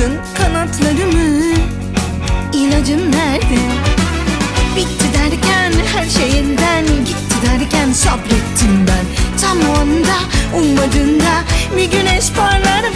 Kırdın kanatlarımı İlacın nerede? Bitti derken her şeyinden Gitti derken sabrettim ben. Tam o anda ummadığında Bir güneş parlar